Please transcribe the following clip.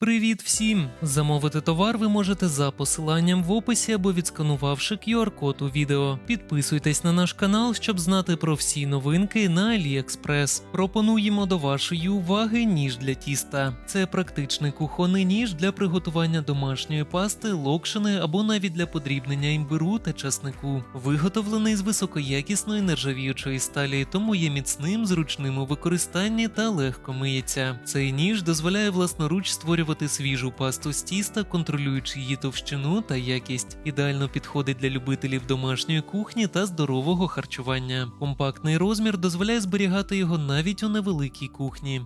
Привіт всім! Замовити товар ви можете за посиланням в описі або відсканувавши QR-код у відео. Підписуйтесь на наш канал, щоб знати про всі новинки на AliExpress. Пропонуємо до вашої уваги ніж для тіста. Це практичний кухонний ніж для приготування домашньої пасти, локшини або навіть для подрібнення імбиру та часнику. Виготовлений з високоякісної нержавіючої сталі, тому є міцним, зручним у використанні та легко миється. Цей ніж дозволяє власноруч створювати свіжу пасту з тіста, контролюючи її товщину та якість. Ідеально підходить для любителів домашньої кухні та здорового харчування. Компактний розмір дозволяє зберігати його навіть у невеликій кухні.